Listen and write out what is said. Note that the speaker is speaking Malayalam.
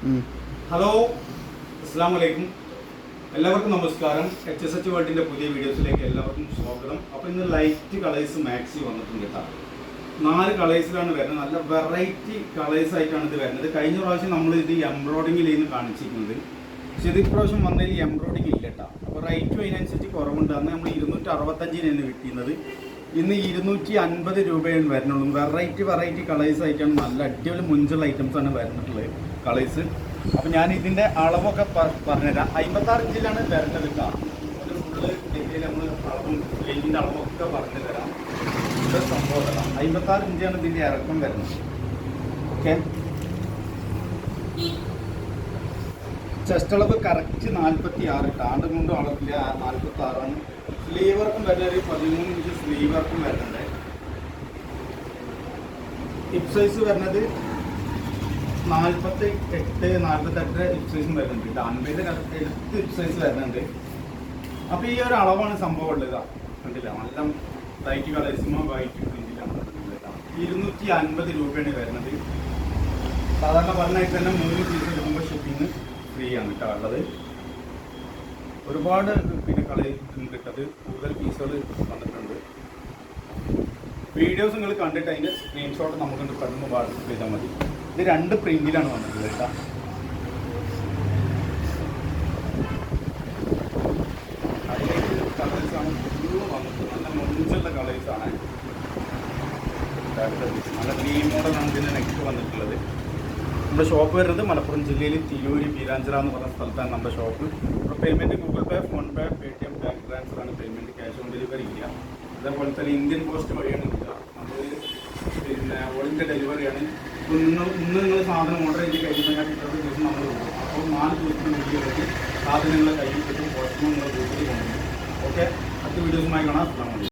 ഹലോ അസ്സാം വലൈക്കും എല്ലാവർക്കും നമസ്കാരം. എച്ച് എസ് എച്ച് വേൾഡിന്റെ പുതിയ വീഡിയോസിലേക്ക് എല്ലാവർക്കും സ്വാഗതം. അപ്പോൾ ഇന്ന് ലൈറ്റ് കളേഴ്സ് മാക്സി വന്നിട്ടുണ്ട് കേട്ടോ. നാല് കളേഴ്സിലാണ് വരുന്നത്. നല്ല വെറൈറ്റി കളേഴ്സ് ആയിട്ടാണ് ഇത് വരുന്നത്. കഴിഞ്ഞ പ്രാവശ്യം നമ്മൾ ഇത് എംബ്രോയിഡിങ്ങിലാണ് കാണിച്ചിരിക്കുന്നത് പക്ഷേ ഇത് ഇപ്രാവശ്യം വന്നതിൽ എംബ്രോയിഡിങ് ഇല്ല കേട്ടോ. അപ്പോൾ റേറ്റും അതിനനുസരിച്ച് കുറവുണ്ട്. നമ്മൾ ഇരുന്നൂറ്റി അറുപത്തഞ്ചിനാണ് വിൽക്കുന്നത് ഇന്ന് ഇരുന്നൂറ്റി അൻപത് രൂപയാണ് വരുന്നുള്ളൂ. വെറൈറ്റി വെറൈറ്റി കളേഴ്സ് ആയിട്ടാണ് നല്ല അടിപൊളി മുഞ്ചുള്ള ആണ് വരുന്നിട്ടുള്ളത് കളേഴ്സ് അപ്പം ഞാൻ ഇതിന്റെ അളവൊക്കെ പറഞ്ഞുതരാം. അമ്പത്താറ് ഇഞ്ചിലാണ് കേട്ടോ ഒരു ഫുള്ള് നമ്മൾ അളവൊക്കെ പറഞ്ഞു തരാം സംഭവം അമ്പത്താറ് ഇഞ്ചാണ് ഇതിന്റെ ഇറക്കം വരുന്നത്. ഓക്കെ ചെസ്റ്റ് അളവ് കറക്റ്റ് നാൽപ്പത്തി ആറ് കാണ്ട് കൊണ്ടും അളവില്ല നാൽപ്പത്തി ആറാണ് സ്ലീവ് വർക്കും വരുന്നത് ഒരു പതിമൂന്ന് ഇഞ്ച് സ്ലീവ് വർക്കും വരുന്നുണ്ട്. ഹിപ് സൈസ് വരുന്നത് നാൽപ്പത്തി എട്ട് നാൽപ്പത്തെട്ട് ഹിപ് സൈസും വരുന്നുണ്ട്. ഇത് കറക്റ്റ് എടുത്ത് ഹിപ് സൈസ് വരുന്നുണ്ട്. അപ്പോൾ ഈ ഒരു അളവാണ് സംഭവം ഉള്ളത്. കണ്ടില്ല? നല്ല ബൈക്ക് കളേഴ്സുമോ വൈറ്റ് പ്രിന്റിലാണ് ഇരുന്നൂറ്റി അൻപത് രൂപയാണ് വരുന്നത്. സാധാരണ പറഞ്ഞാൽ തന്നെ മൂന്ന് പീസ് എടുക്കുമ്പോൾ ഷിപ്പിംഗ് ആണ് കേട്ടോ ഉള്ളത്. ഒരുപാട് പിന്നെ കളി കിട്ടത് കൂടുതൽ പീസുകൾ വന്നിട്ടുണ്ട്. വീഡിയോസ് നിങ്ങൾ കണ്ടിട്ട് അതിന്റെ സ്ക്രീൻഷോട്ട് നമുക്ക് പെട്ടെന്ന് വാട്സപ്പ് ചെയ്താൽ മതി. ഇത് രണ്ട് പ്രിന്റിലാണ് വന്നിട്ടുള്ളത് കേട്ടോ. നല്ല മുഞ്ചുള്ള കളേഴ്സാണ് നല്ല ഗ്രീൻ മോഡലാണ് ഇതിന്റെ നെക്സ്റ്റ് വന്നിട്ടുള്ളത്. നമ്മുടെ ഷോപ്പ് വരുന്നത് മലപ്പുറം ജില്ലയിൽ തിരൂര് പീരാഞ്ചിറ എന്ന് പറഞ്ഞ സ്ഥലത്താണ് നമ്മുടെ ഷോപ്പ് ഇപ്പോൾ payment Google Pay PhonePe Paytm bank transfer ആണ് പേയ്മെന്റ് ക്യാഷ് ഓൺ ഡെലിവറി ഇല്ല അതേപോലെ തന്നെ ഇന്ത്യൻ പോസ്റ്റ് വഴിയാണ് കിട്ടുക നമ്മൾ പിന്നെ ഇന്ത്യ ഡെലിവറിയാണ് ഇപ്പോൾ നിങ്ങൾ ഇന്ന് നിങ്ങൾ സാധനം ഓർഡർ ചെയ്ത് കഴിഞ്ഞാൽ ഇത്ര ദിവസം നമ്മൾ കൊടുക്കും അപ്പോൾ നാല് ദിവസത്തിന് ദിവസത്തിനുള്ളിലേക്ക് സാധനങ്ങളെ കയ്യിൽ കിട്ടും പോസ്റ്റ് നിങ്ങൾ വീട്ടിൽ കൊണ്ടുവരും. ഓക്കെ അടുത്ത വീഡിയോസുമായി കാണാം. അലൈക്കും.